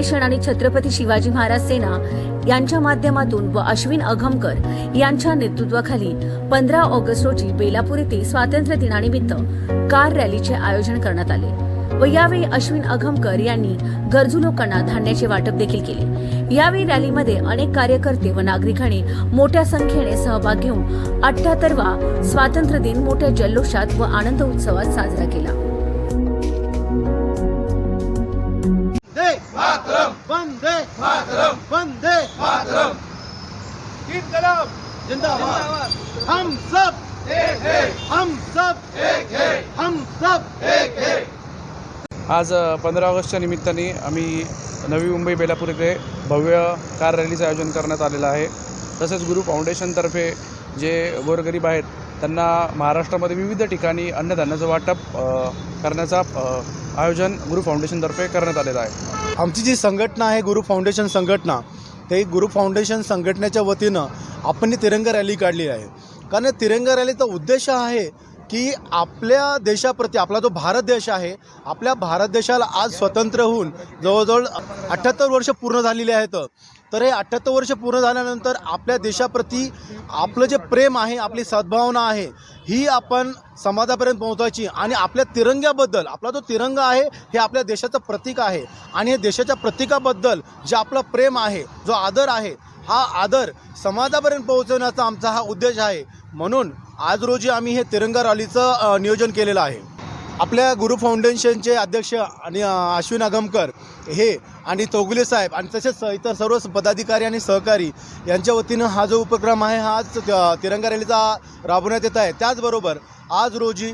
Foundation आणि छत्रपती शिवाजी महाराज सेना यांच्या माध्यमातून व अश्विन अघमकर यांच्या नेतृत्वाखाली पंधरा ऑगस्ट रोजी बेलापूर येथे स्वातंत्र्य दिनानिमित्त कार रॅलीचे आयोजन करण्यात आले व यावेळी अश्विन अघमकर यांनी गरजू लोकांना धान्याचे वाटप देखील केले. यावेळी रॅलीमध्ये अनेक कार्यकर्ते व नागरिकांनी मोठ्या संख्येने सहभाग घेऊन अठ्याहत्तरवा स्वातंत्र्य दिन मोठ्या जल्लोषात व आनंद उत्सवात साजरा केला. जिंदाबाद। हम सब एक है। हम सब एक है। हम सब एक है। आज पंधरा ऑगस्टच्या निमित्ताने आम्ही नवी मुंबई बेलापूर येथे भव्य कार रॅलीचं आयोजन करण्यात आलेलं आहे. तसेच गुरु फाउंडेशनतर्फे जे गोरगरीब आहेत त्यांना महाराष्ट्रामध्ये विविध ठिकाणी अन्नधान्याचं वाटप करण्याचा आयोजन गुरु फाउंडेशनतर्फे करण्यात आलेलं आहे. आमची जी संघटना आहे गुरु फाउंडेशन संघटना ते गुरु फाउंडेशन संघटनेच्या वतीनं आपण तिरंगा रॅली काढली आहे. कारण तिरंगा रॅलीचा उद्देश आहे की आपल्या देशाप्रती आपला जो भारत देश आहे आपल्या भारत देशाला आज स्वतंत्र होऊन जवळजवळ अठ्ठ्याहत्तर वर्ष पूर्ण झालेली आहेत. तर हे अठ्ठ्याहत्तर वर्ष पूर्ण झाल्यानंतर आपल्या देशाप्रती आपलं जे प्रेम आहे आपली सद्भावना आहे ही आपण समाजापर्यंत पोहोचायची आणि आपल्या तिरंग्याबद्दल आपला जो तिरंगा आहे हे आपल्या देशाचं प्रतीक आहे. आणि हे देशाच्या प्रतीकाबद्दल जे आपलं प्रेम आहे जो आदर आहे हा आदर समाजापर्यंत पोहोचवण्याचा आमचा हा उद्देश आहे. म्हणून आज रोजी आम्ही हे तिरंगा रॅलीचं नियोजन केलेलं आहे. आपल्या गुरु फाउंडेशनचे अध्यक्ष आणि अश्विन आगमकर हे आणि तोगुले साहेब आणि तसेच इतर सर्व पदाधिकारी आणि सहकारी यांच्या वतीनं हा जो उपक्रम आहे हा आज तिरंगा रॅलीचा राबवण्यात येत आहे. त्याचबरोबर आज रोजी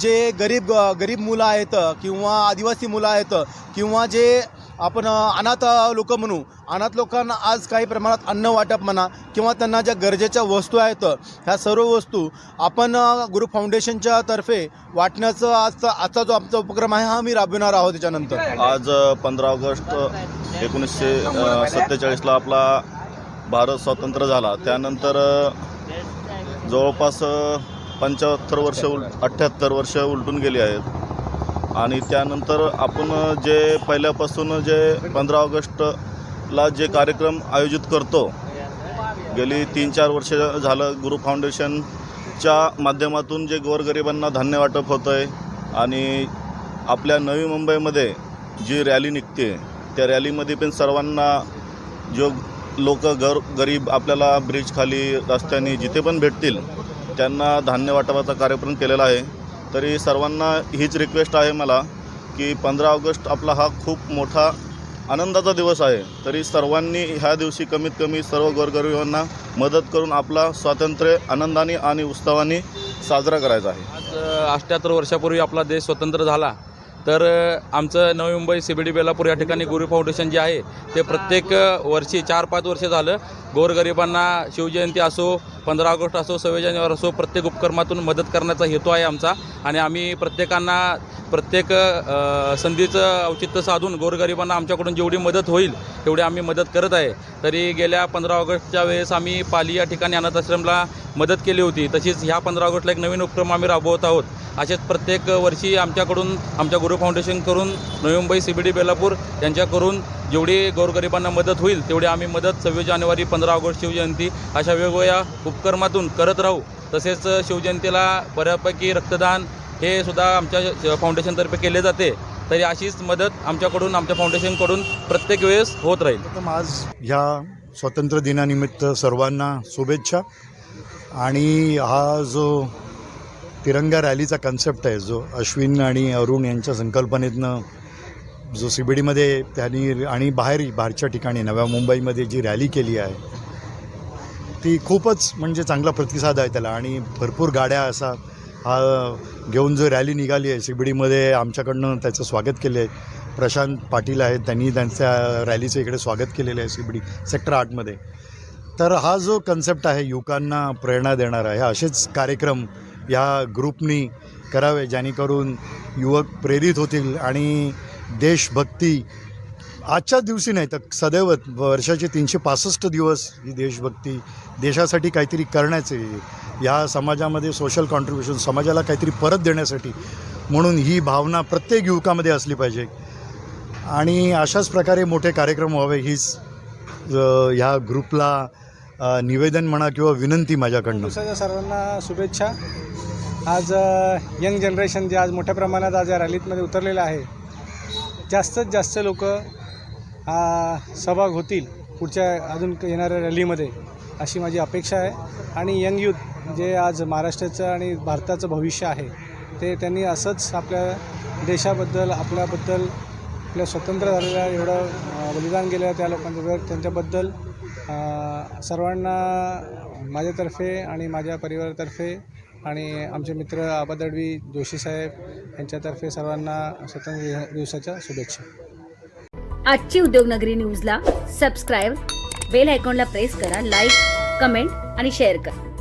जे गरीब गरीब मुलं आहेत किंवा आदिवासी मुलं आहेत किंवा जे आपण अनाथ लोक म्हणू. अनाथ लोकांना आज काही प्रमाणात अन्न वाटप म्हणा किंवा त्यांना ज्या गरजेच्या वस्तू आहेत ह्या सर्व वस्तू आपण ग्रुप फाउंडेशनच्या तर्फे वाटण्याचं आजचा आजचा जो आमचा उपक्रम आहे हा मी राबविणार आहोत त्याच्यानंतर आज पंधरा ऑगस्ट एकोणीसशे सत्तेचाळीसला आपला भारत स्वतंत्र झाला. त्यानंतर जवळपास पंच्याहत्तर वर्ष उल अठ्ठ्याहत्तर वर्ष उलटून गेली आहेत. आणि त्यानंतर आपण जे पहिल्यापासून जे पंधरा ऑगस्टला जे कार्यक्रम आयोजित करतो गेली तीन चार वर्ष झालं गुरु फाउंडेशनच्या माध्यमातून जे गोरगरिबांना धान्य वाटप होतं आहे आणि आपल्या नवी मुंबईमध्ये जी रॅली निघते त्या रॅलीमध्ये पण सर्वांना जो लोक गर गरीब आपल्याला ब्रिजखाली रस्त्याने जिथे पण भेटतील त्यांना धान्य वाटपाचा कार्यक्रम केलेला आहे. तरी सर्वांना हीच रिक्वेस्ट आहे मला की पंधरा ऑगस्ट आपला हा खूप मोठा आनंदाचा दिवस आहे. तरी सर्वांनी ह्या दिवशी कमीत कमी सर्व गोरगरिबांना मदत करून आपला स्वातंत्र्य आनंदाने आणि उत्सवाने साजरा करायचा आहे. आज अठ्ठ्याहत्तर वर्षापूर्वी आपला देश स्वतंत्र झाला. तर आमचं Navi Mumbai C B D Belapur या ठिकाणी गुरु फाउंडेशन जे आहे ते प्रत्येक वर्षी चार पाच वर्ष झालं गोरगरिबांना शिवजयंती असो पंधरा ऑगस्ट असो सव्वीस जानेवारी असो प्रत्येक उपक्रमातून मदत करण्याचा हेतू आहे आमचा. आणि आम्ही प्रत्येकांना प्रत्येक संधीचं औचित्य साधून गोरगरिबांना आमच्याकडून जेवढी मदत होईल तेवढी आम्ही मदत करत आहे. तरी गेल्या पंधरा ऑगस्टच्या वेळेस आम्ही पाली या ठिकाणी अनाथ आश्रमला मदत केली होती. तशीच ह्या पंधरा ऑगस्टला एक नवीन उपक्रम आम्ही राबवत आहोत. असेच प्रत्येक वर्षी आमच्याकडून आमच्या गुरु फाउंडेशन करून Navi Mumbai C B D Belapur यांच्याकडून जेवढी गोरगरिबांना मदत होईल तेवढी आम्ही मदत सव्वीस जानेवारी पंधरा ऑगस्ट शिवजयंती अशा वेगवेगळ्या उपक्रमातून करत राहू. तसेच शिवजयंतीला बऱ्यापैकी रक्तदान हे सुद्धा आमच्या फाउंडेशनतर्फे केले जाते. तरी अशीच मदत आमच्याकडून आमच्या फाउंडेशनकडून प्रत्येक वेळेस होत राहील. आज ह्या स्वातंत्र्य दिनानिमित्त सर्वांना शुभेच्छा. आणि हा जो तिरंगा रॅलीचा कन्सेप्ट आहे जो अश्विन आणि अरुण यांच्या संकल्पनेतनं जो सी बी डीमध्ये त्यांनी आणि बाहेर बाहेरच्या ठिकाणी नव्या मुंबईमध्ये जी रॅली केली आहे ती खूपच म्हणजे चांगला प्रतिसाद आहे त्याला. आणि भरपूर गाड्या असा हा घेऊन जो रॅली निघाली आहे सी बी डीमध्ये आमच्याकडनं त्याचं स्वागत केलं आहे. प्रशांत पाटील आहेत त्यांनी त्यांच्या रॅलीचं इकडे स्वागत केलेलं आहे सी बी डी सेक्टर आठमध्ये. तर हा जो कन्सेप्ट आहे युवकांना प्रेरणा देणारा आहे असेच कार्यक्रम या ग्रुपनी करावे जेणेकरून युवक प्रेरित होतील आणि देशभक्ती. आजच्याच दिवशी नाही तर सदैव वर्षाचे तीनशे पासष्ट दिवस ही देशभक्ती. देशासाठी काहीतरी करण्याचे या समाजामध्ये सोशल कॉन्ट्रीब्युशन समाजाला काहीतरी परत देण्यासाठी म्हणून ही भावना प्रत्येक युवकामध्ये असली पाहिजे. आणि अशाच प्रकारे मोठे कार्यक्रम व्हावे हीच ह्या ग्रुपला निवेदन म्हणा किंवा विनंती माझ्याकडनं. सर्वांना शुभेच्छा. आज यंग जनरेशन जे आज मोठ्या प्रमाणात आज या रॅलीतमध्ये उतरलेलं आहे जास्तीत जास्त लोक सहभाग होतील पुढच्या अजून येणाऱ्या रॅलीमध्ये अशी माझी अपेक्षा आहे. आणि यंग यूथ जे आज महाराष्ट्राचं आणि भारताचं भविष्य आहे ते त्यांनी असंच आपल्या देशाबद्दल आपल्याबद्दल आपल्या स्वतंत्र झालेल्या एवढं बलिदान केलेलं त्या लोकांचं त्यांच्याबद्दल सर्वांना माझ्यातर्फे आणि माझ्या परिवारातर्फे आणि आमचे मित्र आबादडवी जोशी साहेब यांच्यातर्फे सर्वांना स्वतंत्र दिवसाच्या शुभेच्छा. आजची उद्योगनगरी न्यूजला सबस्क्राईब बेल आयकॉनला प्रेस करा लाईक कमेंट आणि शेअर करा.